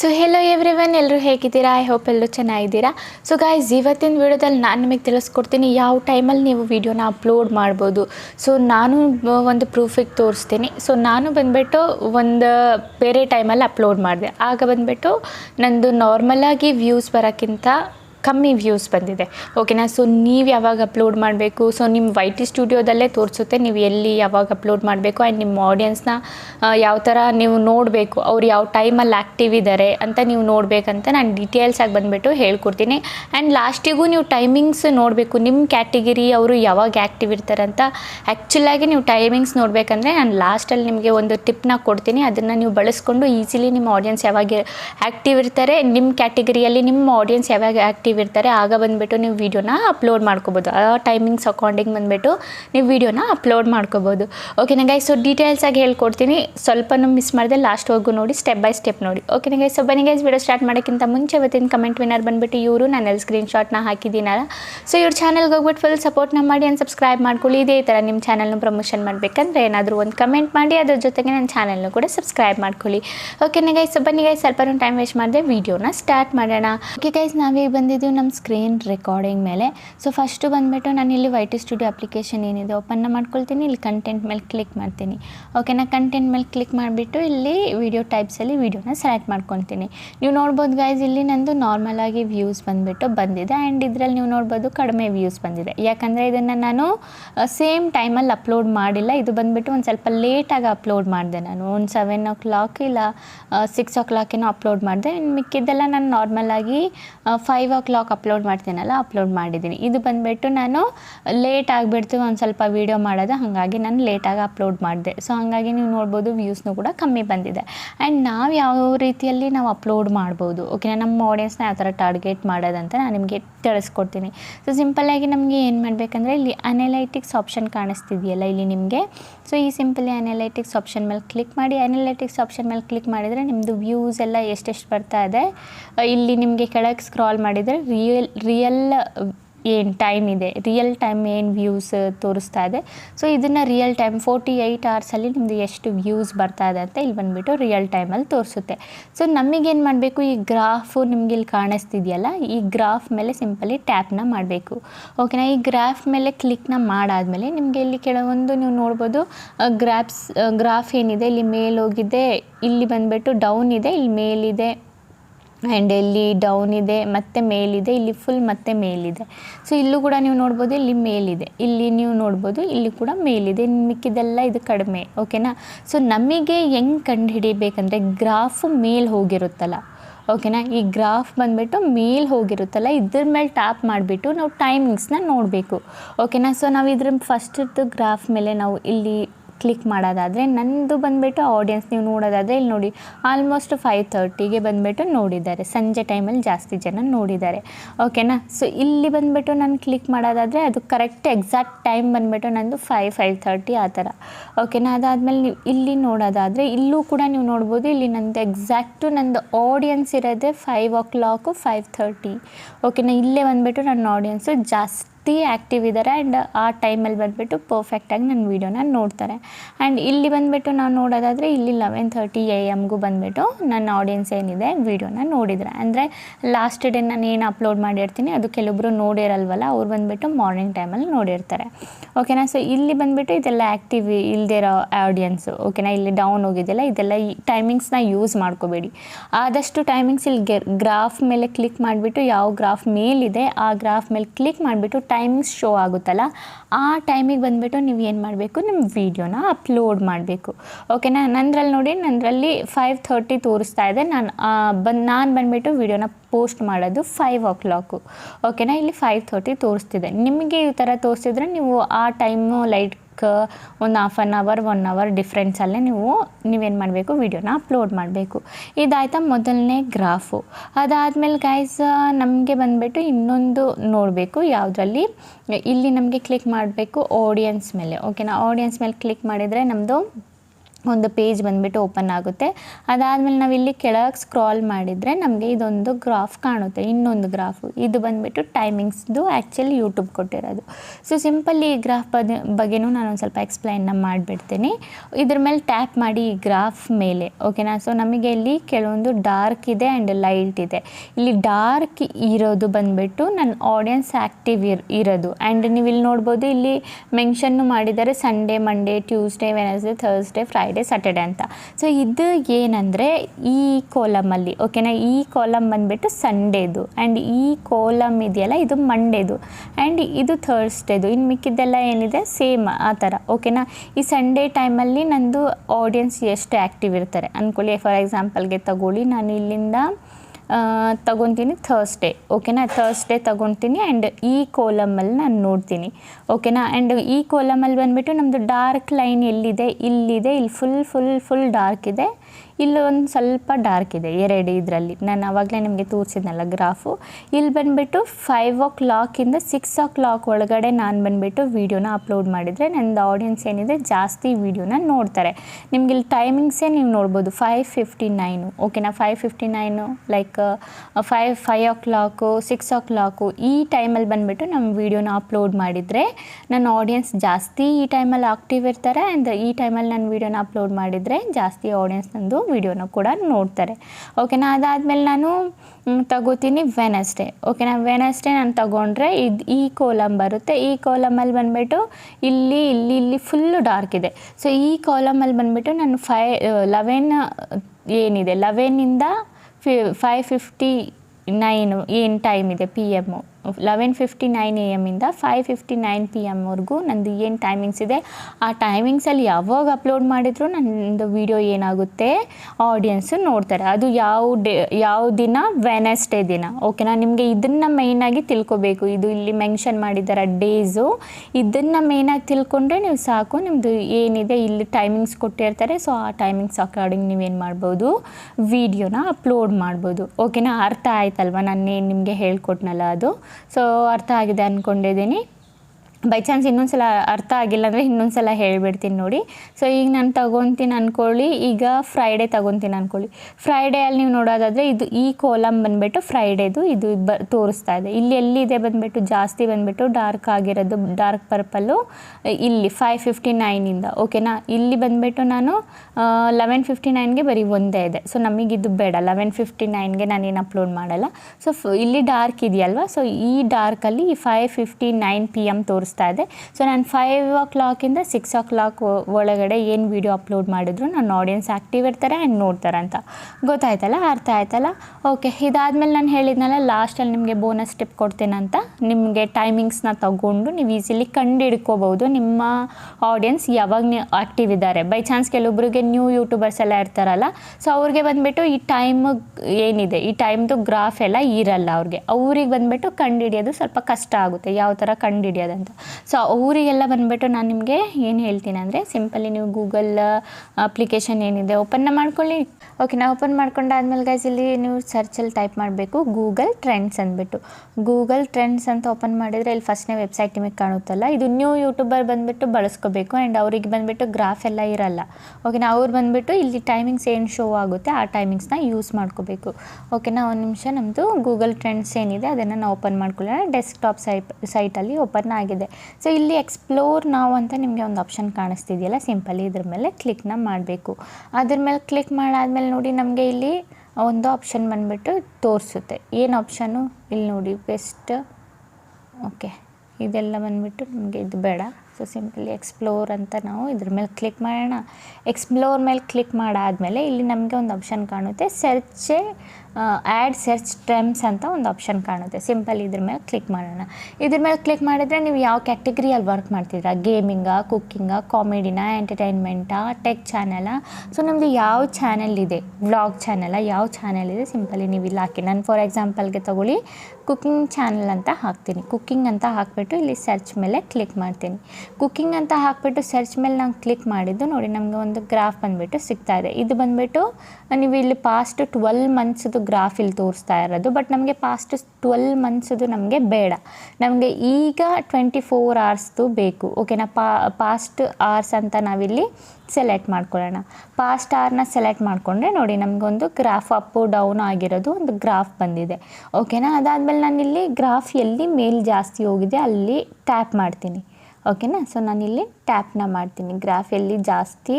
So hello every one ಎಲ್ಲರೂ ಹೇಗಿದ್ದೀರಾ? I hope ಎಲ್ಲರೂ ಚೆನ್ನಾಗಿದ್ದೀರಾ. ಸೊ ಗಾಯ್ಸ್ ಇವತ್ತಿನ ವಿಡಿಯೋದಲ್ಲಿ ನಾನು ನಿಮಗೆ ತಿಳಿಸ್ಕೊಡ್ತೀನಿ ಯಾವ ಟೈಮಲ್ಲಿ ನೀವು ವಿಡಿಯೋನ ಅಪ್ಲೋಡ್ ಮಾಡ್ಬೋದು. ಸೊ ನಾನು ಒಂದು ಪ್ರೂಫಿಗೆ ತೋರಿಸ್ತೀನಿ. ಸೊ ನಾನು ಬಂದುಬಿಟ್ಟು ಒಂದು ಬೇರೆ ಟೈಮಲ್ಲಿ ಅಪ್ಲೋಡ್ ಮಾಡಿದೆ. ಆಗ ಬಂದುಬಿಟ್ಟು ನಂದು ನಾರ್ಮಲಾಗಿ ವ್ಯೂಸ್ ಬರೋಕ್ಕಿಂತ ಕಮ್ಮಿ ವ್ಯೂಸ್ ಬಂದಿದೆ. ಓಕೆನಾ ಸೊ ನೀವು ಯಾವಾಗ ಅಪ್ಲೋಡ್ ಮಾಡಬೇಕು? ಸೊ ನಿಮ್ಮ ವೈ ಟಿ ಸ್ಟುಡಿಯೋದಲ್ಲೇ ತೋರಿಸುತ್ತೆ. ನೀವು ಎಲ್ಲಿ ಯಾವಾಗ ಅಪ್ಲೋಡ್ ಮಾಡಬೇಕು? ಆ್ಯಂಡ್ ನಿಮ್ಮ ಆಡಿಯನ್ಸ್ನ ಯಾವ ಥರ ನೀವು ನೋಡಬೇಕು? ಅವ್ರು ಯಾವ ಟೈಮಲ್ಲಿ ಆ್ಯಕ್ಟಿವ್ ಇದ್ದಾರೆ ಅಂತ ನೀವು ನೋಡಬೇಕಂತ ನಾನು ಡೀಟೇಲ್ಸಾಗಿ ಬಂದುಬಿಟ್ಟು ಹೇಳ್ಕೊಡ್ತೀನಿ. ಆ್ಯಂಡ್ ಲಾಸ್ಟಿಗೂ ನೀವು ಟೈಮಿಂಗ್ಸ್ ನೋಡಬೇಕು. ನಿಮ್ಮ ಕ್ಯಾಟಗಿರಿ ಅವರು ಯಾವಾಗ ಆ್ಯಕ್ಟಿವ್ ಇರ್ತಾರೆ ಅಂತ. ಆ್ಯಕ್ಚುಲಾಗಿ ನೀವು ಟೈಮಿಂಗ್ಸ್ ನೋಡಬೇಕಂದ್ರೆ ನಾನು ಲಾಸ್ಟಲ್ಲಿ ನಿಮಗೆ ಒಂದು ಟಿಪ್ನ ಕೊಡ್ತೀನಿ. ಅದನ್ನು ನೀವು ಬಳಸ್ಕೊಂಡು ಈಸಿಲಿ ನಿಮ್ಮ ಆಡಿಯನ್ಸ್ ಯಾವಾಗ ಆ್ಯಕ್ಟಿವ್ ಇರ್ತಾರೆ ನಿಮ್ಮ ಕ್ಯಾಟಗಿರಿಯಲ್ಲಿ ನಿಮ್ಮ ಆಡಿಯನ್ಸ್ ಯಾವಾಗ ಆ್ಯಕ್ಟಿವ್ ಇರ್ತಾರೆ, ಆಗ ಬಂದುಬಿಟ್ಟು ನೀವು ವೀಡಿಯೋನ ಅಪ್ಲೋಡ್ ಮಾಡ್ಕೋಬೋದು. ಆ ಟೈಮಿಂಗ್ಸ್ ಅಕಾರ್ಡಿಂಗ್ ಬಂದುಬಿಟ್ಟು ನೀವು ವೀಡಿಯೋನ ಅಪ್ಲೋಡ್ ಮಾಡ್ಕೋಬೋದು. ಓಕೆನಾ ಗೈಸ್ ಸೊ ಡೀಟೇಲ್ಸಾಗಿ ಹೇಳ್ಕೊಡ್ತೀನಿ. ಸ್ವಲ್ಪನೂ ಮಿಸ್ ಮಾಡಿದೆ ಲಾಸ್ಟ್ವರೆಗೂ ನೋಡಿ ಸ್ಟೆಪ್ ಬೈ ಸ್ಟೆಪ್ ನೋಡಿ. ಓಕೆನಾ ಗೈಸ್ ಸೊ ಬನ್ನಿ ಗೈಸ್ ವಿಡಿಯೋ ಸ್ಟಾರ್ಟ್ ಮಾಡೋಕ್ಕಿಂತ ಮುಂಚೆ ಇವತ್ತಿನ ಕಮೆಂಟ್ ವಿನರ್ ಬಂದುಬಿಟ್ಟು ಇವರು. ನಾನಲ್ಲಿ ಸ್ಕ್ರೀನ್ ಶಾಟ್ನ ಹಾಕಿದ್ದೀನಲ್ಲ ಸೊ ಇವ್ರ ಚಾನಲ್ಗೆ ಹೋಗ್ಬಿಟ್ಟು ಫುಲ್ ಸಪೋರ್ಟ್ನ ಮಾಡಿ ಆ್ಯಂಡ್ ಸಬ್ಸ್ಕ್ರೈಬ್ ಮಾಡ್ಕೊಳ್ಳಿ. ಇದೇ ಥರ ನಿಮ್ಮ ಚಾನಲ್ನ ಪ್ರಮೋಷನ್ ಮಾಡಬೇಕಂದ್ರೆ ಏನಾದರೂ ಒಂದು ಕಮೆಂಟ್ ಮಾಡಿ, ಅದ್ರ ಜೊತೆಗೆ ನನ್ನ ಚಾನಲ್ನು ಕೂಡ ಸಬ್ಸ್ಕ್ರೈಬ್ ಮಾಡ್ಕೊಳ್ಳಿ. ಓಕೆನಾ ಗೈಸ್ ಸೊ ಬನ್ನಿ ಗೈಸ್ ಸ್ವಲ್ಪ ಟೈಮ್ ವೇಸ್ಟ್ ಮಾಡಿದೆ, ವೀಡಿಯೋನ ಸ್ಟಾರ್ಟ್ ಮಾಡೋಣ. ಓಕೆ ಗೈಸ್ ನಾವೀಗ ಬಂದಿದ್ದೀವಿ ನಮ್ಮ ಸ್ಕ್ರೀನ್ ರೆಕಾರ್ಡಿಂಗ್ ಮೇಲೆ. ಸೊ ಫಸ್ಟು ಬಂದುಬಿಟ್ಟು ನಾನು ಇಲ್ಲಿ ವೈ ಟಿ ಸ್ಟುಡಿಯೋ ಅಪ್ಲಿಕೇಶನ್ ಏನಿದೆ ಓಪನ್ನ ಮಾಡ್ಕೊಳ್ತೀನಿ. ಇಲ್ಲಿ ಕಂಟೆಂಟ್ ಮೇಲೆ ಕ್ಲಿಕ್ ಮಾಡ್ತೀನಿ. ಓಕೆನಾ ಕಂಟೆಂಟ್ ಮೇಲೆ ಕ್ಲಿಕ್ ಮಾಡಿಬಿಟ್ಟು ಇಲ್ಲಿ ವಿಡಿಯೋ ಟೈಪ್ಸಲ್ಲಿ ವೀಡಿಯೋನ ಸೆಲೆಕ್ಟ್ ಮಾಡ್ಕೊತೀನಿ ನೀವು ನೋಡ್ಬೋದು ಗೈಸ್ ಇಲ್ಲಿ ನಂದು ನಾರ್ಮಲ್ ಆಗಿ ವ್ಯೂಸ್ ಬಂದುಬಿಟ್ಟು ಬಂದಿದೆ. ಆ್ಯಂಡ್ ಇದರಲ್ಲಿ ನೀವು ನೋಡ್ಬೋದು ಕಡಿಮೆ ವ್ಯೂಸ್ ಬಂದಿದೆ. ಯಾಕಂದರೆ ಇದನ್ನು ನಾನು ಸೇಮ್ ಟೈಮಲ್ಲಿ ಅಪ್ಲೋಡ್ ಮಾಡಿಲ್ಲ. ಇದು ಬಂದುಬಿಟ್ಟು ಒಂದು ಸ್ವಲ್ಪ ಲೇಟಾಗಿ ಅಪ್ಲೋಡ್ ಮಾಡಿದೆ ನಾನು. ಒಂದು ಸೆವೆನ್ ಓ ಕ್ಲಾಕ್ ಇಲ್ಲ ಸಿಕ್ಸ್ ಓ ಕ್ಲಾಕೇನೋ ಅಪ್ಲೋಡ್ ಮಾಡಿದೆ. ಇನ್ನು ಮಿಕ್ಕಿದ್ದೆಲ್ಲ ನಾನು ನಾರ್ಮಲಾಗಿ ಫೈವ್ ಓ ಕ್ಲಾಕ್ ಅಪ್ಲೋಡ್ ಮಾಡ್ತೀನಲ್ಲ ಅಪ್ಲೋಡ್ ಮಾಡಿದ್ದೀನಿ. ಇದು ಬಂದುಬಿಟ್ಟು ನಾನು ಲೇಟ್ ಆಗಿಬಿಡ್ತು, ಒಂದು ಸ್ವಲ್ಪ ವೀಡಿಯೋ ಮಾಡೋದು, ಹಾಗಾಗಿ ನಾನು ಲೇಟಾಗಿ ಅಪ್ಲೋಡ್ ಮಾಡಿದೆ. ಸೊ ಹಾಗಾಗಿ ನೀವು ನೋಡ್ಬೋದು ವ್ಯೂಸ್ನೂ ಕೂಡ ಕಮ್ಮಿ ಬಂದಿದೆ. ಆ್ಯಂಡ್ ನಾವು ಯಾವ ರೀತಿಯಲ್ಲಿ ನಾವು ಅಪ್ಲೋಡ್ ಮಾಡ್ಬೋದು? ಓಕೆನಾ ನಮ್ಮ ಆಡಿಯನ್ಸ್ನ ಯಾವ ಥರ ಟಾರ್ಗೆಟ್ ಮಾಡೋದಂತ ನಾನು ನಿಮಗೆ ತಿಳಿಸ್ಕೊಡ್ತೀನಿ. ಸೊ ಸಿಂಪಲ್ಲಾಗಿ ನಮಗೆ ಏನು ಮಾಡಬೇಕಂದ್ರೆ, ಇಲ್ಲಿ ಅನಲೈಟಿಕ್ಸ್ ಆಪ್ಷನ್ ಕಾಣಿಸ್ತಿದೆಯಲ್ಲ ಇಲ್ಲಿ ನಿಮಗೆ. ಸೊ ಈ ಸಿಂಪಲಿ ಅನಲೈಟಿಕ್ಸ್ ಆಪ್ಷನ್ ಮೇಲೆ ಕ್ಲಿಕ್ ಮಾಡಿ ಅನಲೈಟಿಕ್ಸ್ ಆಪ್ಷನ್ ಮೇಲೆ ಕ್ಲಿಕ್ ಮಾಡಿದರೆ ನಿಮ್ಮದು ವ್ಯೂಸ್ ಎಲ್ಲ ಎಷ್ಟೆಷ್ಟು ಬರ್ತಾ ಇದೆ. ಇಲ್ಲಿ ನಿಮಗೆ ಕೆಳಗೆ ಸ್ಕ್ರಾಲ್ ಮಾಡಿದರೆ ರಿಯಲ್ ರಿಯಲ್ ಏನು ಟೈಮ್ ಇದೆ. ರಿಯಲ್ ಟೈಮ್ ಏನು ವ್ಯೂಸ್ ತೋರಿಸ್ತಾ ಇದೆ. ಸೊ ಇದನ್ನು ರಿಯಲ್ ಟೈಮ್ ಫೋರ್ಟಿ ಏಯ್ಟ್ ಅವರ್ಸಲ್ಲಿ ನಿಮ್ಮದು ಎಷ್ಟು ವ್ಯೂಸ್ ಬರ್ತಾ ಇದೆ ಅಂತ ಇಲ್ಲಿ ಬಂದುಬಿಟ್ಟು ರಿಯಲ್ ಟೈಮಲ್ಲಿ ತೋರಿಸುತ್ತೆ. ಸೊ ನಮಗೇನು ಮಾಡಬೇಕು? ಈ ಗ್ರಾಫು ನಿಮ್ಗೆ ಇಲ್ಲಿ ಕಾಣಿಸ್ತಿದೆಯಲ್ಲ? ಈ ಗ್ರಾಫ್ ಮೇಲೆ ಸಿಂಪಲಿ ಟ್ಯಾಪ್ನ ಮಾಡಬೇಕು. ಓಕೆನಾ ಈ ಗ್ರಾಫ್ ಮೇಲೆ ಕ್ಲಿಕ್ನ ಮಾಡಾದಮೇಲೆ ನಿಮಗೆ ಇಲ್ಲಿ ಕೆಲವೊಂದು ನೀವು ನೋಡ್ಬೋದು ಗ್ರಾಫ್ಸ್ ಗ್ರಾಫ್ ಏನಿದೆ? ಇಲ್ಲಿ ಮೇಲ್ ಹೋಗಿದೆ, ಇಲ್ಲಿ ಬಂದುಬಿಟ್ಟು ಡೌನ್ ಇದೆ, ಇಲ್ಲಿ ಮೇಲಿದೆ ಆ್ಯಂಡ್ ಇಲ್ಲಿ ಡೌನ್ ಇದೆ, ಮತ್ತೆ ಮೇಲಿದೆ ಇಲ್ಲಿ ಫುಲ್ ಮತ್ತೆ ಮೇಲಿದೆ ಸೊ ಇಲ್ಲೂ ಕೂಡ ನೀವು ನೋಡ್ಬೋದು ಇಲ್ಲಿ ಮೇಲಿದೆ ಇಲ್ಲಿ ನೀವು ನೋಡ್ಬೋದು ಇಲ್ಲಿ ಕೂಡ ಮೇಲಿದೆ ಮಿಕ್ಕಿದೆಲ್ಲ ಇದು ಕಡಿಮೆ ಓಕೆನಾ ಸೊ ನಮಗೆ ಹೆಂಗೆ ಕಂಡು ಹಿಡಿಬೇಕಂದ್ರೆ ಗ್ರಾಫ್ ಮೇಲ್ ಹೋಗಿರುತ್ತಲ್ಲ ಓಕೆನಾ ಈ ಗ್ರಾಫ್ ಬಂದುಬಿಟ್ಟು ಮೇಲ್ ಹೋಗಿರುತ್ತಲ್ಲ, ಇದ್ರ ಮೇಲೆ ಟ್ಯಾಪ್ ಮಾಡಿಬಿಟ್ಟು ನಾವು ಟೈಮಿಂಗ್ಸ್ನ ನೋಡಬೇಕು ಓಕೆನಾ ಸೊ ನಾವು ಇದ್ರ ಫಸ್ಟ್ದು ಗ್ರಾಫ್ ಮೇಲೆ ನಾವು ಇಲ್ಲಿ ಕ್ಲಿಕ್ ಮಾಡೋದಾದರೆ ನನ್ನದು ಬಂದುಬಿಟ್ಟು ಆಡಿಯನ್ಸ್ ನೀವು ನೋಡೋದಾದರೆ ಇಲ್ಲಿ ನೋಡಿ ಆಲ್ಮೋಸ್ಟ್ ಫೈವ್ ತರ್ಟಿಗೆ ಬಂದುಬಿಟ್ಟು ನೋಡಿದ್ದಾರೆ. ಸಂಜೆ ಟೈಮಲ್ಲಿ ಜಾಸ್ತಿ ಜನ ನೋಡಿದ್ದಾರೆ. ಓಕೆನಾ ಸೊ ಇಲ್ಲಿ ಬಂದುಬಿಟ್ಟು ನಾನು ಕ್ಲಿಕ್ ಮಾಡೋದಾದರೆ ಅದು ಕರೆಕ್ಟ್ ಎಕ್ಸಾಕ್ಟ್ ಟೈಮ್ ಬಂದುಬಿಟ್ಟು ನಂದು ಫೈವ್ ಫೈವ್ ತರ್ಟಿ ಆ ಥರ. ಓಕೆನಾ ಅದಾದಮೇಲೆ ನೀವು ಇಲ್ಲಿ ನೋಡೋದಾದರೆ ಇಲ್ಲೂ ಕೂಡ ನೀವು ನೋಡ್ಬೋದು, ಇಲ್ಲಿ ನಂದು ಎಕ್ಸಾಕ್ಟು ನಂದು ಆಡಿಯನ್ಸ್ ಇರೋದೇ five o'clock five thirty ಓಕೆನಾ ಇಲ್ಲೇ ಬಂದುಬಿಟ್ಟು ನನ್ನ ಆಡಿಯನ್ಸು ಜಾಸ್ತಿ ಆ್ಯಕ್ಟಿವ್ ಇದ್ದಾರೆ ಆ್ಯಂಡ್ ಆ ಟೈಮಲ್ಲಿ ಬಂದುಬಿಟ್ಟು ಪರ್ಫೆಕ್ಟಾಗಿ ನನ್ನ ವೀಡಿಯೋನ ನೋಡ್ತಾರೆ. ಆ್ಯಂಡ್ ಇಲ್ಲಿ ಬಂದುಬಿಟ್ಟು ನಾವು ನೋಡೋದಾದರೆ ಇಲ್ಲಿ ಲೆವೆನ್ ತರ್ಟಿ ಎ ಎಮ್ಗೂ ಬಂದುಬಿಟ್ಟು ನನ್ನ ಆಡಿಯನ್ಸ್ ಏನಿದೆ ವೀಡಿಯೋನ ನೋಡಿದರೆ. ಅಂದರೆ ಲಾಸ್ಟ್ ಡೇ ನಾನು ಏನು ಅಪ್ಲೋಡ್ ಮಾಡಿರ್ತೀನಿ ಅದು ಕೆಲವೊಬ್ಬರು ನೋಡಿರಲ್ವಲ್ಲ, ಅವ್ರು ಬಂದುಬಿಟ್ಟು ಮಾರ್ನಿಂಗ್ ಟೈಮಲ್ಲಿ ನೋಡಿರ್ತಾರೆ. ಓಕೆನಾ ಸೊ ಇಲ್ಲಿ ಬಂದುಬಿಟ್ಟು ಇದೆಲ್ಲ ಆ್ಯಕ್ಟಿವ್ ಇಲ್ಲದೆ ಇರೋ ಆಡಿಯನ್ಸು ಓಕೆನಾ ಇಲ್ಲಿ ಡೌನ್ ಹೋಗಿದೆಯಲ್ಲ, ಇದೆಲ್ಲ ಈ ಟೈಮಿಂಗ್ಸ್ನ ಯೂಸ್ ಮಾಡ್ಕೋಬೇಡಿ. ಆದಷ್ಟು ಟೈಮಿಂಗ್ಸ್ ಇಲ್ಲಿ ಗ್ರಾಫ್ ಮೇಲೆ ಕ್ಲಿಕ್ ಮಾಡಿಬಿಟ್ಟು ಯಾವ ಗ್ರಾಫ್ ಮೇಲಿದೆ ಆ ಗ್ರಾಫ್ ಮೇಲೆ ಕ್ಲಿಕ್ ಮಾಡಿಬಿಟ್ಟು ಟೈಮಿಂಗ್ಸ್ ಶೋ ಆಗುತ್ತಲ್ಲ, ಆ ಟೈಮಿಗೆ ಬಂದುಬಿಟ್ಟು ನೀವು ಏನು ಮಾಡಬೇಕು ನಿಮ್ಮ ವೀಡಿಯೋನ ಅಪ್ಲೋಡ್ ಮಾಡಬೇಕು. ಓಕೆನಾ ನಂದ್ರಲ್ಲಿ ನೋಡಿ, ನಂದರಲ್ಲಿ ಫೈವ್ ಥರ್ಟಿ ತೋರಿಸ್ತಾ ಇದೆ. ನಾನು ಬಂದು, ನಾನು ಬಂದುಬಿಟ್ಟು ವೀಡಿಯೋನ ಪೋಸ್ಟ್ ಮಾಡೋದು ಫೈವ್ ಓ ಕ್ಲಾಕು ಓಕೆನಾ ಇಲ್ಲಿ ಫೈವ್ ಥರ್ಟಿ ತೋರಿಸ್ತಿದೆ. ನಿಮಗೆ ಈ ಥರ ತೋರಿಸಿದ್ರೆ ನೀವು ಆ ಟೈಮು ಲೈಟ್ ಒಂದು half an hour one hour ಡಿಫ್ರೆನ್ಸಲ್ಲೇ ನೀವು, ನೀವೇನು ಮಾಡಬೇಕು? ವೀಡಿಯೋನ ಅಪ್ಲೋಡ್ ಮಾಡಬೇಕು. ಇದಾಯ್ತಾ ಮೊದಲನೇ ಗ್ರಾಫು ಅದಾದಮೇಲೆ ಗೈಸ್ ನಮಗೆ ಬಂದುಬಿಟ್ಟು ಇನ್ನೊಂದು ನೋಡಬೇಕು. ಯಾವುದರಲ್ಲಿ? ಇಲ್ಲಿ ನಮಗೆ ಕ್ಲಿಕ್ ಮಾಡಬೇಕು ಆಡಿಯನ್ಸ್ ಮೇಲೆ. ಓಕೆನಾ ಆಡಿಯನ್ಸ್ ಮೇಲೆ ಕ್ಲಿಕ್ ಮಾಡಿದರೆ ನಮ್ಮದು ಒಂದು ಪೇಜ್ ಬಂದುಬಿಟ್ಟು ಓಪನ್ ಆಗುತ್ತೆ. ಅದಾದಮೇಲೆ ನಾವು ಇಲ್ಲಿ ಕೆಳಗೆ ಸ್ಕ್ರಾಲ್ ಮಾಡಿದರೆ ನಮಗೆ ಇದೊಂದು ಗ್ರಾಫ್ ಕಾಣುತ್ತೆ. ಇನ್ನೊಂದು ಗ್ರಾಫು. ಇದು ಬಂದುಬಿಟ್ಟು ಟೈಮಿಂಗ್ಸ್ದು ಆ್ಯಕ್ಚುಲಿ ಯೂಟ್ಯೂಬ್ ಕೊಟ್ಟಿರೋದು. ಸೊ ಸಿಂಪಲ್ ಈ ಗ್ರಾಫ್ ಬಗ್ಗೆ ಬಗ್ಗೆನೂ ನಾನು ಒಂದು ಸ್ವಲ್ಪ ಎಕ್ಸ್ಪ್ಲೈನ್ನ ಮಾಡಿಬಿಡ್ತೀನಿ. ಇದ್ರ ಮೇಲೆ ಟ್ಯಾಪ್ ಮಾಡಿ ಈ ಗ್ರಾಫ್ ಮೇಲೆ ಓಕೆನಾ ಸೊ ನಮಗೆ ಇಲ್ಲಿ ಕೆಲವೊಂದು ಡಾರ್ಕ್ ಇದೆ ಆ್ಯಂಡ್ ಲೈಟ್ ಇದೆ. ಇಲ್ಲಿ ಡಾರ್ಕ್ ಇರೋದು ಬಂದುಬಿಟ್ಟು ನನ್ನ ಆಡಿಯನ್ಸ್ ಆ್ಯಕ್ಟಿವ್ ಇರ್, ಇರೋದು. ಆ್ಯಂಡ್ ನೀವು ಇಲ್ಲಿ ನೋಡ್ಬೋದು, ಇಲ್ಲಿ ಮೆನ್ಷನ್ನು ಮಾಡಿದ್ದಾರೆ Sunday Monday Tuesday Wednesday Thursday Friday Saturday ಅಂತ. ಸೊ ಇದು ಏನಂದರೆ ಈ ಕೋಲಮಲ್ಲಿ ಓಕೆನಾ ಈ ಕೋಲಮ್ ಬಂದುಬಿಟ್ಟು ಸಂಡೇದು ಆ್ಯಂಡ್ ಈ ಕೋಲಮ್ ಇದೆಯಲ್ಲ, ಇದು ಮಂಡೇದು ಆ್ಯಂಡ್ ಇದು ಥರ್ಸ್ಡೇದು ಇನ್ನು ಮಿಕ್ಕಿದ್ದೆಲ್ಲ ಏನಿದೆ? ಸೇಮ್ ಆ ಥರ ಓಕೆನಾ ಈ ಸಂಡೇ ಟೈಮಲ್ಲಿ ನಂದು ಆಡಿಯನ್ಸ್ ಎಷ್ಟು ಆ್ಯಕ್ಟಿವ್ ಇರ್ತಾರೆ? ಅಂದ್ಕೊಳ್ಳಿ ಫಾರ್ ಎಕ್ಸಾಂಪಲ್ಗೆ ತಗೊಳ್ಳಿ. ನಾನು ಇಲ್ಲಿಂದ ತಗೊತೀನಿ ಥರ್ಸ್ಡೇ ಓಕೆನಾ ಥರ್ಸ್ಡೇ ತಗೊತೀನಿ ಆ್ಯಂಡ್ ಈ ಕೋಲಮಲ್ಲಿ ನಾನು ನೋಡ್ತೀನಿ ಓಕೆನಾ ಆ್ಯಂಡ್ ಈ ಕೋಲಮಲ್ಲಿ ಬಂದುಬಿಟ್ಟು ನಮ್ಮದು ಡಾರ್ಕ್ ಲೈನ್ ಎಲ್ಲಿದೆ? ಇಲ್ಲಿದೆ, ಇಲ್ಲಿ ಫುಲ್ ಫುಲ್ ಫುಲ್ ಡಾರ್ಕ್ ಇದೆ. ಇಲ್ಲಿ ಒಂದು ಸ್ವಲ್ಪ ಡಾರ್ಕ್ ಇದೆ, ಎರಡು ಇದರಲ್ಲಿ. ನಾನು ಆವಾಗಲೇ ನಿಮಗೆ ತೋರಿಸಿದ್ನಲ್ಲ ಗ್ರಾಫು. ಇಲ್ಲಿ ಬಂದುಬಿಟ್ಟು ಫೈವ್ ಓ ಕ್ಲಾಕಿಂದ ಸಿಕ್ಸ್ ಓ ಕ್ಲಾಕ್ ಒಳಗಡೆ ನಾನು ಬಂದುಬಿಟ್ಟು ವೀಡಿಯೋನ ಅಪ್ಲೋಡ್ ಮಾಡಿದರೆ ನನ್ನದು ಆಡಿಯನ್ಸ್ ಏನಿದೆ ಜಾಸ್ತಿ ವೀಡಿಯೋನ ನೋಡ್ತಾರೆ. ನಿಮ್ಗೆ ಇಲ್ಲಿ ಟೈಮಿಂಗ್ಸೇ ನೀವು ನೋಡ್ಬೋದು ಫೈವ್ ಫಿಫ್ಟಿ ನೈನು ಓಕೆನಾ five fifty nine like five five o'clock six o'clock ಈ ಟೈಮಲ್ಲಿ ಬಂದುಬಿಟ್ಟು ನಮ್ಮ ವೀಡಿಯೋನ ಅಪ್ಲೋಡ್ ಮಾಡಿದರೆ ನನ್ನ ಆಡಿಯನ್ಸ್ ಜಾಸ್ತಿ ಈ ಟೈಮಲ್ಲಿ ಆಕ್ಟಿವ್ ಇರ್ತಾರೆ ಆ್ಯಂಡ್ ಈ ಟೈಮಲ್ಲಿ ನಾನು ವೀಡಿಯೋನ ಅಪ್ಲೋಡ್ ಮಾಡಿದರೆ ಜಾಸ್ತಿ ಆಡಿಯನ್ಸ್ ನಂದು ವಿಡಿಯೋನ ಕೂಡ ನೋಡ್ತಾರೆ. ಓಕೆನಾ ಅದಾದಮೇಲೆ ನಾನು ತಗೋತೀನಿ ವೆನಸ್ಡೇ ಓಕೆನಾ ವೆನಸ್ಡೇ ನಾನು ತಗೊಂಡ್ರೆ ಇದು ಈ ಕೋಲಮ್ ಬರುತ್ತೆ. ಈ ಕಾಲಮಲ್ಲಿ ಬಂದುಬಿಟ್ಟು ಇಲ್ಲಿ ಇಲ್ಲಿ ಇಲ್ಲಿ ಫುಲ್ಲು ಡಾರ್ಕ್ ಇದೆ. ಸೊ ಈ ಕಾಲಮಲ್ಲಿ ಬಂದುಬಿಟ್ಟು ನಾನು ಫೈ ಲೆವೆನ್ ಏನಿದೆ? ಲೆವೆನ್ನಿಂದ ಫಿ ಫೈವ್ ಫಿಫ್ಟಿ ನೈನು ಏನು ಟೈಮ್ ಇದೆ P M eleven fifty nine A ಎಮ್ಮಿಂದ five fifty nine P ಎಮ್ವರೆಗೂ ನಂದು ಏನು ಟೈಮಿಂಗ್ಸ್ ಇದೆ, ಆ ಟೈಮಿಂಗ್ಸಲ್ಲಿ ಯಾವಾಗ ಅಪ್ಲೋಡ್ ಮಾಡಿದ್ರು ನನ್ನದು ವೀಡಿಯೋ ಏನಾಗುತ್ತೆ ಆಡಿಯನ್ಸು ನೋಡ್ತಾರೆ. ಅದು ಯಾವ ಡೇ ಯಾವ ದಿನ? ವೆನಸ್ಡೇ ದಿನ. ಓಕೆನಾ ನಿಮಗೆ ಇದನ್ನು ಮೇಯ್ನಾಗಿ ತಿಳ್ಕೊಬೇಕು. ಇದು ಇಲ್ಲಿ ಮೆನ್ಷನ್ ಮಾಡಿದ್ದಾರೆ ಡೇಸು ಇದನ್ನು ಮೇಯ್ನಾಗಿ ತಿಳ್ಕೊಂಡ್ರೆ ನೀವು ಸಾಕು. ನಿಮ್ಮದು ಏನಿದೆ, ಇಲ್ಲಿ ಟೈಮಿಂಗ್ಸ್ ಕೊಟ್ಟಿರ್ತಾರೆ. ಸೊ ಆ ಟೈಮಿಂಗ್ಸ್ ಅಕಾರ್ಡಿಂಗ್ ನೀವೇನು ಮಾಡ್ಬೋದು? ವೀಡಿಯೋನ ಅಪ್ಲೋಡ್ ಮಾಡ್ಬೋದು. ಓಕೆನಾ ಅರ್ಥ ಆಯ್ತಲ್ವ? ನಾನು ನಿಮಗೆ ಹೇಳ್ಕೊಟ್ನಲ್ಲ ಅದು? ಸೊ ಅರ್ಥ ಆಗಿದೆ ಅಂದ್ಕೊಂಡಿದ್ದೀನಿ ಬೈ ಚಾನ್ಸ್ ಇನ್ನೊಂದು ಸಲ ಅರ್ಥ ಆಗಿಲ್ಲ ಅಂದರೆ ಇನ್ನೊಂದು ಸಲ ಹೇಳ್ಬಿಡ್ತೀನಿ ನೋಡಿ. ಸೊ ಈಗ ನಾನು ತಗೊತೀನಿ ಅಂದ್ಕೊಳ್ಳಿ ಈಗ ಫ್ರೈಡೇ ತಗೊತೀನಿ ಅಂದ್ಕೊಳ್ಳಿ ಫ್ರೈಡೇಯಲ್ಲಿ ನೀವು ನೋಡೋದಾದರೆ ಇದು ಈ ಕೋಲಮ್ ಬಂದುಬಿಟ್ಟು ಫ್ರೈಡೇದು ಇದು ಬ ತೋರಿಸ್ತಾ ಇದೆ. ಇಲ್ಲಿ ಎಲ್ಲಿದೆ ಬಂದುಬಿಟ್ಟು? ಜಾಸ್ತಿ ಬಂದುಬಿಟ್ಟು ಡಾರ್ಕ್ ಆಗಿರೋದು ಡಾರ್ಕ್ ಪರ್ಪಲ್ಲು ಇಲ್ಲಿ ಫೈವ್ ಫಿಫ್ಟಿ ನೈನಿಂದ ಓಕೆನಾ ಇಲ್ಲಿ ಬಂದುಬಿಟ್ಟು ನಾನು ಲೆವೆನ್ ಫಿಫ್ಟಿ ನೈನ್ಗೆ ಬರೀ ಒಂದೇ ಇದೆ. ಸೊ ನಮಗಿದು ಬೇಡ. ಲೆವೆನ್ ಫಿಫ್ಟಿ ನೈನ್ಗೆ ನಾನೇನು ಅಪ್ಲೋಡ್ ಮಾಡಲ್ಲ. ಸೊ ಇಲ್ಲಿ ಡಾರ್ಕ್ ಇದೆಯಲ್ವ? ಸೊ ಈ ಡಾರ್ಕಲ್ಲಿ ಈ five fifty nine P M ಇದೆ. ಸೊ ನಾನು ಫೈವ್ ಓ ಕ್ಲಾಕಿಂದ ಸಿಕ್ಸ್ ಓ ಕ್ಲಾಕ್ ಒಳಗಡೆ ಏನು ವೀಡಿಯೋ ಅಪ್ಲೋಡ್ ಮಾಡಿದ್ರು ನನ್ನ ಆಡಿಯನ್ಸ್ ಆ್ಯಕ್ಟಿವ್ ಇರ್ತಾರೆ ಆ್ಯಂಡ್ ನೋಡ್ತಾರೆ ಅಂತ. ಗೊತ್ತಾಯ್ತಲ್ಲ? ಅರ್ಥ ಆಯ್ತಲ್ಲ? ಓಕೆ ಇದಾದಮೇಲೆ ನಾನು ಹೇಳಿದ್ನಲ್ಲ ಲಾಸ್ಟಲ್ಲಿ ನಿಮಗೆ ಬೋನಸ್ ಟಿಪ್ ಕೊಡ್ತೇನಂತ? ನಿಮಗೆ ಟೈಮಿಂಗ್ಸ್ನ ತಗೊಂಡು ನೀವು ಈಸಿಲಿ ಕಂಡು ಹಿಡ್ಕೋಬಹುದು ನಿಮ್ಮ ಆಡಿಯನ್ಸ್ ಯಾವಾಗ ಆ್ಯಕ್ಟಿವ್ ಇದ್ದಾರೆ. ಬೈ ಚಾನ್ಸ್ ಕೆಲವೊಬ್ಬರಿಗೆ ನ್ಯೂ ಯೂಟ್ಯೂಬರ್ಸ್ ಎಲ್ಲ ಇರ್ತಾರಲ್ಲ ಸೊ ಅವ್ರಿಗೆ ಬಂದುಬಿಟ್ಟು ಈ ಟೈಮ್ ಏನಿದೆ, ಈ ಟೈಮ್ದು ಗ್ರಾಫ್ ಎಲ್ಲ ಇರಲ್ಲ ಅವ್ರಿಗೆ. ಅವ್ರಿಗೆ ಬಂದುಬಿಟ್ಟು ಕಂಡುಹಿಡಿಯೋದು ಸ್ವಲ್ಪ ಕಷ್ಟ ಆಗುತ್ತೆ, ಯಾವ ಥರ ಕಂಡುಹಿಡಿಯೋದಂತ ಸೊ ಅವರಿಗೆಲ್ಲ ಬಂದುಬಿಟ್ಟು ನಾನು ನಿಮಗೆ ಏನು ಹೇಳ್ತೀನಿ ಅಂದರೆ ಸಿಂಪಲಿ ನೀವು ಗೂಗಲ್ ಅಪ್ಲಿಕೇಶನ್ ಏನಿದೆ ಓಪನ್ನ ಮಾಡ್ಕೊಳ್ಳಿ. ಓಕೆ ನಾವು ಓಪನ್ ಮಾಡ್ಕೊಂಡಾದ್ಮೇಲೆ ಗೈಸ್ ಇಲ್ಲಿ ನೀವು ಸರ್ಚಲ್ಲಿ ಟೈಪ್ ಮಾಡಬೇಕು ಗೂಗಲ್ ಟ್ರೆಂಡ್ಸ್ ಅಂದ್ಬಿಟ್ಟು. ಗೂಗಲ್ ಟ್ರೆಂಡ್ಸ್ ಅಂತ ಓಪನ್ ಮಾಡಿದರೆ ಇಲ್ಲಿ ಫಸ್ಟ್ನೇ ವೆಬ್ಸೈಟ್ ನಿಮಗೆ ಕಾಣುತ್ತಲ್ಲ. ಇದು ನ್ಯೂ ಯೂಟ್ಯೂಬರ್ ಬಂದುಬಿಟ್ಟು ಬಳಸ್ಕೋಬೇಕು ಆ್ಯಂಡ್ ಅವ್ರಿಗೆ ಬಂದುಬಿಟ್ಟು ಗ್ರಾಫ್ ಎಲ್ಲ ಇರಲ್ಲ. ಓಕೆನಾ ಅವ್ರು ಬಂದುಬಿಟ್ಟು ಇಲ್ಲಿ ಟೈಮಿಂಗ್ಸ್ ಏನು ಶೋ ಆಗುತ್ತೆ ಆ ಟೈಮಿಂಗ್ಸ್ನ ಯೂಸ್ ಮಾಡ್ಕೋಬೇಕು. ಓಕೆನಾ ಒಂದು ನಿಮಿಷ ನಮ್ಮದು ಗೂಗಲ್ ಟ್ರೆಂಡ್ಸ್ ಏನಿದೆ ಅದನ್ನು ನಾವು ಓಪನ್ ಮಾಡ್ಕೊಳ್ಳೋಣ. ಡೆಸ್ಕ್ಟಾಪ್ ಸೈಟ್ ಸೈಟಲ್ಲಿ ಓಪನ್ ಆಗಿದೆ. ಸೊ ಇಲ್ಲಿ ಎಕ್ಸ್ಪ್ಲೋರ್ ನಾವು ಅಂತ ನಿಮಗೆ ಒಂದು ಆಪ್ಷನ್ ಕಾಣಿಸ್ತಿದೆಯಲ್ಲ ಸಿಂಪಲಿ ಇದ್ರ ಮೇಲೆ ಕ್ಲಿಕ್ನ ಮಾಡಬೇಕು. ಅದ್ರ ಮೇಲೆ ಕ್ಲಿಕ್ ಮಾಡಾದ್ಮೇಲೆ ನೋಡಿ ನಮಗೆ ಇಲ್ಲಿ ಒಂದು ಆಪ್ಷನ್ ಬಂದುಬಿಟ್ಟು ತೋರಿಸುತ್ತೆ. ಏನು ಆಪ್ಷನು ಇಲ್ಲಿ ನೋಡಿ ಬೆಸ್ಟ್ ಓಕೆ. ಇದೆಲ್ಲ ಬಂದುಬಿಟ್ಟು ನಮಗೆ ಇದು ಬೇಡ. ಸೊ ಸಿಂಪಲಿ ಎಕ್ಸ್ಪ್ಲೋರ್ ಅಂತ ನಾವು ಇದ್ರ ಮೇಲೆ ಕ್ಲಿಕ್ ಮಾಡೋಣ. ಎಕ್ಸ್ಪ್ಲೋರ್ ಮೇಲೆ ಕ್ಲಿಕ್ ಮಾಡಾದಮೇಲೆ ಇಲ್ಲಿ ನಮಗೆ ಒಂದು ಆಪ್ಷನ್ ಕಾಣುತ್ತೆ. ಸರ್ಚೆ ಆ್ಯಡ್ ಸರ್ಚ್ ಟರ್ಮ್ಸ್ ಅಂತ ಒಂದು ಆಪ್ಷನ್ ಕಾಣುತ್ತೆ. ಸಿಂಪಲ್ ಇದ್ರ ಮೇಲೆ ಕ್ಲಿಕ್ ಮಾಡೋಣ. ಇದ್ರ ಮೇಲೆ ಕ್ಲಿಕ್ ಮಾಡಿದರೆ ನೀವು ಯಾವ ಕ್ಯಾಟಗರಿಯಲ್ಲಿ ವರ್ಕ್ ಮಾಡ್ತಿದ್ದೀರಾ? ಗೇಮಿಂಗ ಕುಕ್ಕಿಂಗ ಕಾಮಿಡಿನ ಎಂಟರ್ಟೈನ್ಮೆಂಟಾ ಟೆಕ್ ಚಾನಲ ಸೊ ನಮ್ಮದು ಯಾವ ಚಾನಲ್ ಇದೆ? ವ್ಲಾಗ್ ಚಾನಲ ಯಾವ ಚಾನಲ್ ಇದೆ? ಸಿಂಪಲಿ ನೀವು ಇಲ್ಲಿ ಹಾಕಿ. ನಾನು ಫಾರ್ ಎಕ್ಸಾಂಪಲ್ಗೆ ತೊಗೊಳ್ಳಿ. ಕುಕ್ಕಿಂಗ್ ಚಾನಲ್ ಅಂತ ಹಾಕ್ತೀನಿ. ಕುಕ್ಕಿಂಗ್ ಅಂತ ಹಾಕ್ಬಿಟ್ಟು ಇಲ್ಲಿ ಸರ್ಚ್ ಮೇಲೆ ಕ್ಲಿಕ್ ಮಾಡ್ತೀನಿ. ಕುಕ್ಕಿಂಗ್ ಅಂತ ಹಾಕ್ಬಿಟ್ಟು ಸರ್ಚ್ ಮೇಲೆ ನಾವು ಕ್ಲಿಕ್ ಮಾಡಿದ್ದು, ನೋಡಿ ನಮಗೆ ಒಂದು ಗ್ರಾಫ್ ಬಂದುಬಿಟ್ಟು ಸಿಗ್ತಾ ಇದೆ. ಇದು ಬಂದುಬಿಟ್ಟು, ನೀವು ಇಲ್ಲಿ ಪಾಸ್ಟ್ ಟ್ವೆಲ್ ಮಂತ್ಸ್ದು ಗ್ರಾಫ್ ಇಲ್ಲಿ ತೋರಿಸ್ತಾ ಇರೋದು ಬಟ್ ನಮಗೆ ಪಾಸ್ಟ್ ಟ್ವೆಲ್ ಮಂತ್ಸ್ದು ನಮಗೆ ಬೇಡ. ನಮಗೆ ಈಗ ಟ್ವೆಂಟಿ ಫೋರ್ ಅವರ್ಸ್ದು ಬೇಕು. ಓಕೆನಾ ಪಾಸ್ಟ್ ಅವರ್ಸ್ ಅಂತ ನಾವಿಲ್ಲಿ ಸೆಲೆಕ್ಟ್ ಮಾಡ್ಕೊಳ್ಳೋಣ. ಪಾಸ್ಟ್ ಅವರ್ನ ಸೆಲೆಕ್ಟ್ ಮಾಡಿಕೊಂಡ್ರೆ ನೋಡಿ ನಮಗೊಂದು ಗ್ರಾಫ್ ಅಪ್ಪು ಡೌನ್ ಆಗಿರೋದು ಒಂದು ಗ್ರಾಫ್ ಬಂದಿದೆ. ಓಕೆನಾ ಅದಾದಮೇಲೆ ನಾನಿಲ್ಲಿ ಗ್ರಾಫ್ ಎಲ್ಲಿ ಮೇಲ್ ಜಾಸ್ತಿ ಹೋಗಿದೆ ಅಲ್ಲಿ ಟ್ಯಾಪ್ ಮಾಡ್ತೀನಿ. ಓಕೆನಾ? ಸೊ ನಾನಿಲ್ಲಿ ಟ್ಯಾಪ್ನ ಮಾಡ್ತೀನಿ. ಗ್ರಾಫ್ ಎಲ್ಲಿ ಜಾಸ್ತಿ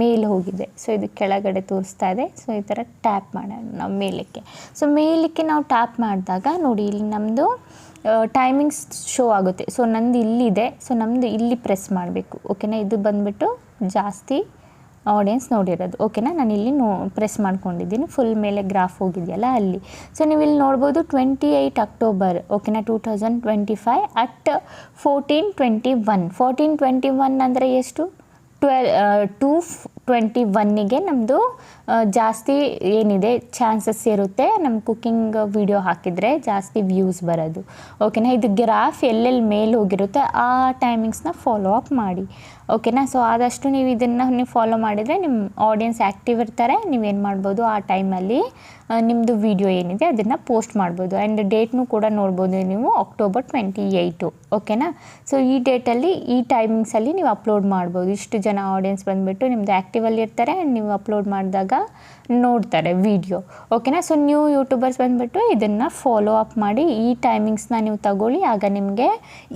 ಮೇಲೆ ಹೋಗಿದೆ. ಸೊ ಇದು ಕೆಳಗಡೆ ತೋರಿಸ್ತಾ ಇದೆ. ಸೊ ಈ ಥರ ಟ್ಯಾಪ್ ಮಾಡೋಣ ನಾವು ಮೇಲಕ್ಕೆ. ಸೊ ಮೇಲಕ್ಕೆ ನಾವು ಟ್ಯಾಪ್ ಮಾಡಿದಾಗ ನೋಡಿ, ಇಲ್ಲಿ ನಮ್ಮದು ಟೈಮಿಂಗ್ಸ್ ಶೋ ಆಗುತ್ತೆ. ಸೊ ನಂದು ಇಲ್ಲಿದೆ. ಸೊ ನಮ್ಮದು ಇಲ್ಲಿ ಪ್ರೆಸ್ ಮಾಡಬೇಕು. ಓಕೆನಾ? ಇದು ಬಂದುಬಿಟ್ಟು ಜಾಸ್ತಿ ಆಡಿಯನ್ಸ್ ನೋಡಿರೋದು. ಓಕೆನಾ ನಾನು ಇಲ್ಲಿ ನೋ ಪ್ರೆಸ್ ಮಾಡ್ಕೊಂಡಿದ್ದೀನಿ. ಫುಲ್ ಮೇಲೆ ಗ್ರಾಫ್ ಹೋಗಿದೆಯಲ್ಲ ಅಲ್ಲಿ. ಸೊ ನೀವು ಇಲ್ಲಿ ನೋಡ್ಬೋದು ಟ್ವೆಂಟಿ ಏಯ್ಟ್ ಅಕ್ಟೋಬರ್ ಓಕೆನಾ two thousand twenty five at fourteen twenty one fourteen twenty one ಅಂದರೆ ಎಷ್ಟು ಟ್ವೆಲ್ ಟೂ ಟ್ವೆಂಟಿ ಒನ್ನಿಗೆ ನಮ್ಮದು ಜಾಸ್ತಿ ಏನಿದೆ ಚಾನ್ಸಸ್ ಇರುತ್ತೆ ನಮ್ಮ ಕುಕ್ಕಿಂಗ್ ವಿಡಿಯೋ ಹಾಕಿದರೆ ಜಾಸ್ತಿ ವ್ಯೂಸ್ ಬರೋದು. ಓಕೆನಾ ಇದು ಗ್ರಾಫ್ ಎಲ್ಲೆಲ್ಲಿ ಮೇಲೆ ಹೋಗಿರುತ್ತೆ, ಆ ಟೈಮಿಂಗ್ಸ್ನ ಫಾಲೋ ಅಪ್ ಮಾಡಿ. ಓಕೆನಾ ಸೊ ಆದಷ್ಟು ನೀವು ಇದನ್ನು ನೀವು ಫಾಲೋ ಮಾಡಿದರೆ ನಿಮ್ಮ ಆಡಿಯನ್ಸ್ ಆ್ಯಕ್ಟಿವ್ ಇರ್ತಾರೆ ನೀವೇನು ಮಾಡ್ಬೋದು, ಆ ಟೈಮಲ್ಲಿ ನಿಮ್ಮದು ವಿಡಿಯೋ ಏನಿದೆ ಅದನ್ನು ಪೋಸ್ಟ್ ಮಾಡ್ಬೋದು. ಆ್ಯಂಡ್ ಡೇಟ್ನು ಕೂಡ ನೋಡ್ಬೋದು ನೀವು ಅಕ್ಟೋಬರ್ ಟ್ವೆಂಟಿ ಏಯ್ಟು ಓಕೆನಾ ಸೊ ಈ ಡೇಟಲ್ಲಿ ಈ ಟೈಮಿಂಗ್ಸಲ್ಲಿ ನೀವು ಅಪ್ಲೋಡ್ ಮಾಡ್ಬೋದು. ಇಷ್ಟು ಜನ ಆಡಿಯನ್ಸ್ ಬಂದುಬಿಟ್ಟು ನಿಮ್ಮದು ಆ್ಯಕ್ಟಿವಲ್ಲಿ ಇರ್ತಾರೆ. ಆ್ಯಂಡ್ ನೀವು ಅಪ್ಲೋಡ್ ಮಾಡಿದಾಗ ನೋಡ್ತಾರೆ ವಿಡಿಯೋ ಓಕೆನಾ ಸೊ ನ್ಯೂ ಯೂಟ್ಯೂಬರ್ಸ್ ಬಂದುಬಿಟ್ಟು ಇದನ್ನು ಫಾಲೋ ಅಪ್ ಮಾಡಿ ಈ ಟೈಮಿಂಗ್ಸ್ನ ನೀವು ತಗೊಳ್ಳಿ, ಆಗ ನಿಮಗೆ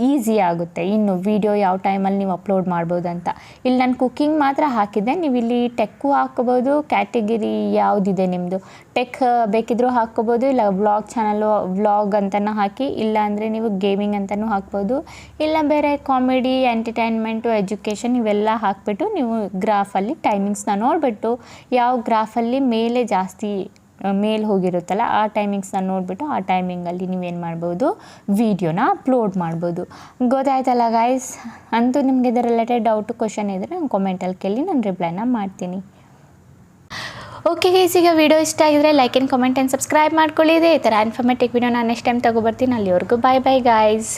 ಈಸಿ ಆಗುತ್ತೆ. ಇನ್ನು ವಿಡಿಯೋ ಯಾವ ಟೈಮಲ್ಲಿ ನೀವು ಅಪ್ಲೋಡ್ ಮಾಡ್ಬೋದು ಅಂತ. ಇಲ್ಲಿ ನಾನು ಕುಕ್ಕಿಂಗ್ ಮಾತ್ರ ಹಾಕಿದ್ದೆ. ನೀವು ಇಲ್ಲಿ ಟೆಕ್ಕು ಹಾಕ್ಕೋಬೋದು ಕ್ಯಾಟಗಿರಿ ಯಾವುದಿದೆ ನಿಮ್ಮದು ಟೆಕ್ ಬೇಕಿದ್ರೂ ಹಾಕ್ಕೋಬೋದು. ಇಲ್ಲ ವ್ಲಾಗ್ ಚಾನಲ್ಲು ವ್ಲಾಗ್ ಅಂತಲೂ ಹಾಕಿ ಇಲ್ಲ ಅಂದರೆ ನೀವು ಗೇಮಿಂಗ್ ಅಂತಲೂ ಹಾಕ್ಬೋದು. ಇಲ್ಲ, ಬೇರೆ ಕಾಮಿಡಿ ಎಂಟರ್ಟೈನ್ಮೆಂಟು ಎಜುಕೇಷನ್ ಇವೆಲ್ಲ ಹಾಕಿಬಿಟ್ಟು ನೀವು ಗ್ರಾಫಲ್ಲಿ ಟೈಮಿಂಗ್ಸ್ನ ನೋಡಿಬಿಟ್ಟು, ಯಾವ ಗ್ರಾಫಲ್ಲಿ ಮೇಲೆ ಜಾಸ್ತಿ ಮೇಲ್ ಹೋಗಿರುತ್ತಲ್ಲ, ಆ ಟೈಮಿಂಗ್ಸ್ನ ನೋಡಿಬಿಟ್ಟು ಆ ಟೈಮಿಂಗಲ್ಲಿ ನೀವೇನು ಮಾಡ್ಬೋದು? ವೀಡಿಯೋನ ಅಪ್ಲೋಡ್ ಮಾಡ್ಬೋದು. ಗೊತ್ತಾಯ್ತಲ್ಲ ಗಾಯ್ಸ್ ಅಂತೂ ನಿಮಗೆ ಇದರ ರಿಲೇಟೆಡ್ ಡೌಟ್ ಕ್ವಶನ್ ಇದ್ದರೆ ನಾನು ಕಾಮೆಂಟಲ್ಲಿ ಕೇಳಿ, ನಾನು ರಿಪ್ಲೈನ ಮಾಡ್ತೀನಿ. ಓಕೆ ಗೈಸ್ ಈಗ ವಿಡಿಯೋ ಇಷ್ಟ ಆಗಿದ್ರೆ like and comment and subscribe ಮಾಡ್ಕೊಳ್ಳಿ. ಇದೇ ಈ ಥರ ಇನ್ಫಾರ್ಮೇಟಿವ್ ವಿಡಿಯೋ ನಾನು ನೆಕ್ಸ್ಟ್ ಟೈಮ್ ತೊಗೊಬರ್ತೀನಿ. ಅಲ್ಲಿವರೆಗೂ ಬಾಯ್ ಬಾಯ್ ಗಾಯ್ಸ್